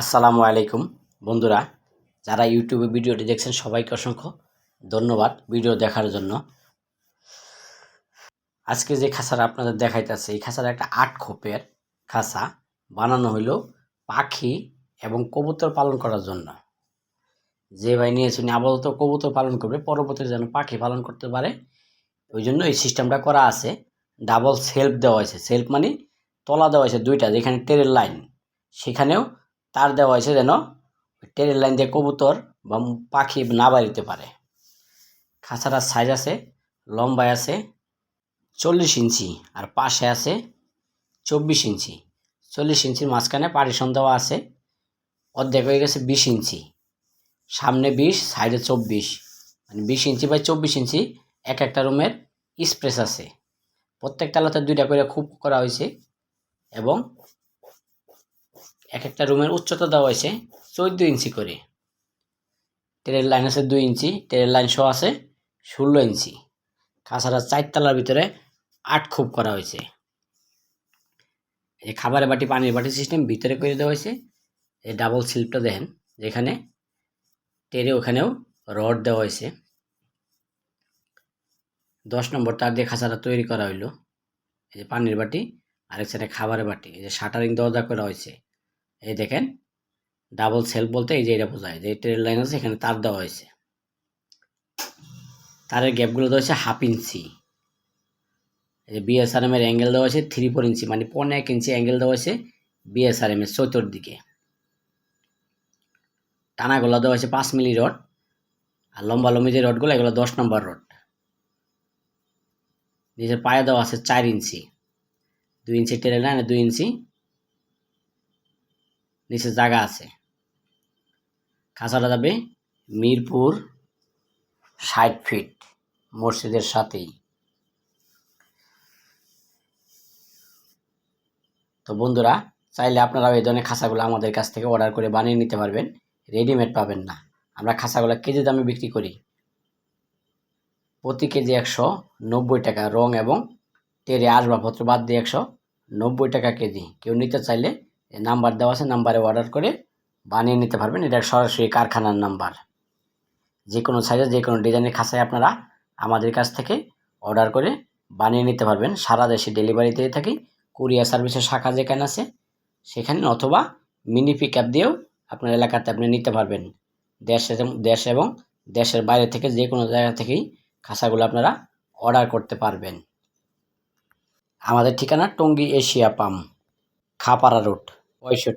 আসসালামু আলাইকুম বন্ধুরা, যারা ইউটিউবে ভিডিওটি দেখছেন সবাইকে অসংখ্য ধন্যবাদ ভিডিও দেখার জন্য। আজকে যে খাঁচাটা আপনাদের দেখাইতেছে, এই খাঁচাটা একটা আট খোপের খাঁচা বানানো হইল পাখি এবং কবুতর পালন করার জন্য। যে ভাই নিয়েছেন আপাতত কবুতর পালন করবে, পরবর্তীতে যেন পাখি পালন করতে পারে, ওই জন্য এই সিস্টেমটা করা আছে। ডাবল সেলফ দেওয়া হয়েছে, সেলফ মানে তলা দেওয়া হয়েছে দুইটা, যেখানে ট্রেনের লাইন, সেখানেও তার দেওয়া হয়েছে যেন ট্রেনের লাইন দিয়ে কবুতর বা পাখি না বাড়িতে পারে। খাঁচাটার সাইজ আছে লম্বায় আছে, চল্লিশ ইঞ্চি আর পাশে আছে চব্বিশ ইঞ্চি। চল্লিশ ইঞ্চির মাঝখানে পারিশন দেওয়া আছে, অর্ধেক হয়ে গেছে বিশ ইঞ্চি। সামনে বিশ সাইডে চব্বিশ। মানে বিশ ইঞ্চি বাই চব্বিশ ইঞ্চি এক একটা রুমের স্পেস আছে। প্রত্যেকটা তালাতে দুইটা করে খুব করা হয়েছে এবং এক একটা রুমের উচ্চতা দেওয়া হয়েছে চোদ্দ ইঞ্চি করে। ট্রেনের লাইন আছে দুই ইঞ্চি ট্রেনের লাইন সহ আছে ষোলো ইঞ্চি। খাঁচাটা চারতলার ভিতরে আট খুব করা হয়েছে। এই খাবারের বাটি, পানির বাটি সিস্টেম ভিতরে করে দেওয়া হয়েছে। এই ডাবল স্লিপটা দেখেন, যেখানে টেরে ওখানেও রড দেওয়া হয়েছে। দশ নম্বর তার দিয়ে খাঁচাটা তৈরি করা হইল। এই যে পানির বাটি, আরেক সাইডে খাবারের বাটি। এই যে শাটারিং দরজা করা হয়েছে। এই দেখেন ডাবল সেল বলতে এই যে এটা বোঝায় যে ট্রেন লাইন আছে, এখানে তার দেওয়া হয়েছে। তারের গ্যাপগুলো দেওয়া হয়েছে হাফ ইঞ্চি এই যে বিএসআরএম এর অ্যাঙ্গেল দেওয়া হয়েছে থ্রি ফোর ইঞ্চি মানে পনেরো এক ইঞ্চি অ্যাঙ্গেল দেওয়া হয়েছে বিএসআরএম এর চতুর্দিকে টানাগুলো দেওয়া হয়েছে পাঁচ মিলি রড আর লম্বা লম্বি যে রডগুলো এগুলো দশ নম্বর রড নিজের পায়ে দেওয়া আছে চার ইঞ্চি দুই ইঞ্চি টেনে লাইন দুই ইঞ্চি নিচে জায়গা আছে। খাঁচাটা যাবে মিরপুর ষাট ফিট মসজিদের সাথেই। তো বন্ধুরা, চাইলে আপনারা এই ধরনের খাঁচাগুলো আমাদের কাছ থেকে অর্ডার করে বানিয়ে নিতে পারবেন। রেডিমেড পাবেন না। আমরা খাঁচাগুলো কেজি দামে বিক্রি করি। প্রতি কেজি একশো নব্বই টাকা রং এবং টেরে আসবাবপত্র বাদ দিয়ে একশো নব্বই টাকা কেজি। কেউ নিতে চাইলে নাম্বার দেওয়া আছে, নাম্বারে অর্ডার করে বানিয়ে নিতে পারবেন। এটা সরাসরি কারখানার নাম্বার। যে কোনো সাইজে যে কোনো ডিজাইনের খাঁচায় আপনারা আমাদের কাছ থেকে অর্ডার করে বানিয়ে নিতে পারবেন। সারা দেশে ডেলিভারি দিয়ে থাকি। কুরিয়ার সার্ভিসের শাখা যেখানে আছে, সেখানে অথবা মিনি পিক আপ দিয়েও আপনার এলাকাতে আপনি নিতে পারবেন। দেশ দেশ এবং দেশের বাইরে থেকে যে কোনো জায়গা থেকেই খাঁচাগুলো আপনারা অর্ডার করতে পারবেন। আমাদের ঠিকানা Tongi Asia palm, Khapara road. পঁয়ষট্টি